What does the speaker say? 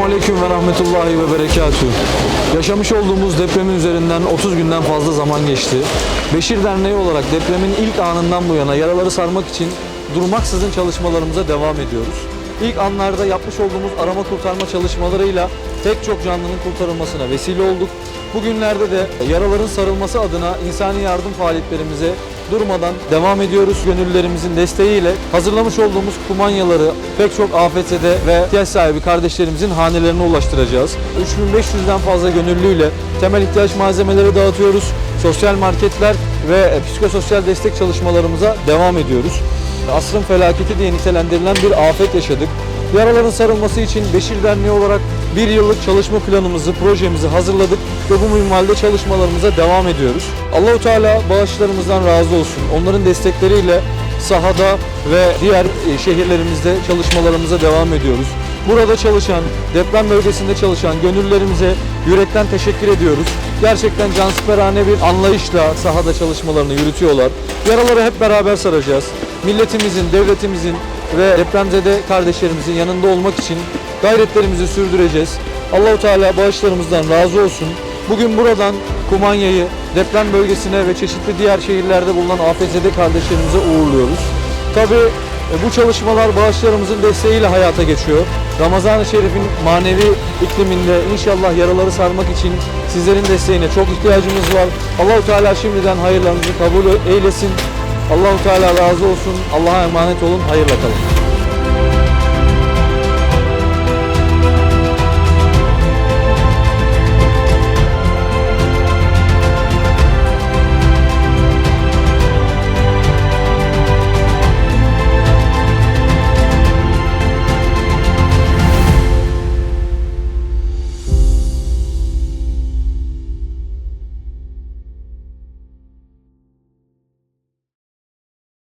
Esselamu Aleyküm ve Rahmetullahi ve Berekatuhu. Yaşamış olduğumuz depremin üzerinden 30 günden fazla zaman geçti. Beşir Derneği olarak depremin ilk anından bu yana yaraları sarmak için durmaksızın çalışmalarımıza devam ediyoruz. İlk anlarda yapmış olduğumuz arama kurtarma çalışmalarıyla pek çok canlının kurtarılmasına vesile olduk. Bugünlerde de yaraların sarılması adına insani yardım faaliyetlerimize durmadan devam ediyoruz. Gönüllülerimizin desteğiyle hazırlamış olduğumuz kumanyaları pek çok afetzede ve ihtiyaç sahibi kardeşlerimizin hanelerine ulaştıracağız. 3500'den fazla gönüllüyle temel ihtiyaç malzemeleri dağıtıyoruz. Sosyal marketler ve psikososyal destek çalışmalarımıza devam ediyoruz. Asrın felaketi diye nitelendirilen bir afet yaşadık. Yaraların sarılması için Beşir Derneği olarak bir yıllık çalışma planımızı, projemizi hazırladık ve bu minvalde çalışmalarımıza devam ediyoruz. Allahu Teala bağışlarımızdan razı olsun. Onların destekleriyle sahada ve diğer e, şehirlerimizde çalışmalarımıza devam ediyoruz. Burada çalışan, deprem bölgesinde çalışan gönüllerimize yürekten teşekkür ediyoruz. Gerçekten cansiperane bir anlayışla sahada çalışmalarını yürütüyorlar. Yaraları hep beraber saracağız. Milletimizin, devletimizin ve depremzede kardeşlerimizin yanında olmak için gayretlerimizi sürdüreceğiz. Allahu Teala bağışlarımızdan razı olsun. Bugün buradan Kumanya'yı deprem bölgesine ve çeşitli diğer şehirlerde bulunan afetzede kardeşlerimize uğurluyoruz. Tabii e, bu çalışmalar bağışlarımızın desteğiyle hayata geçiyor. Ramazan-ı Şerif'in manevi ikliminde inşallah yaraları sarmak için sizlerin desteğine çok ihtiyacımız var. Allahu Teala şimdiden hayırlarınızı kabul eylesin. Allahu Teala razı olsun. Allah'a emanet olun. Hayırla kalın.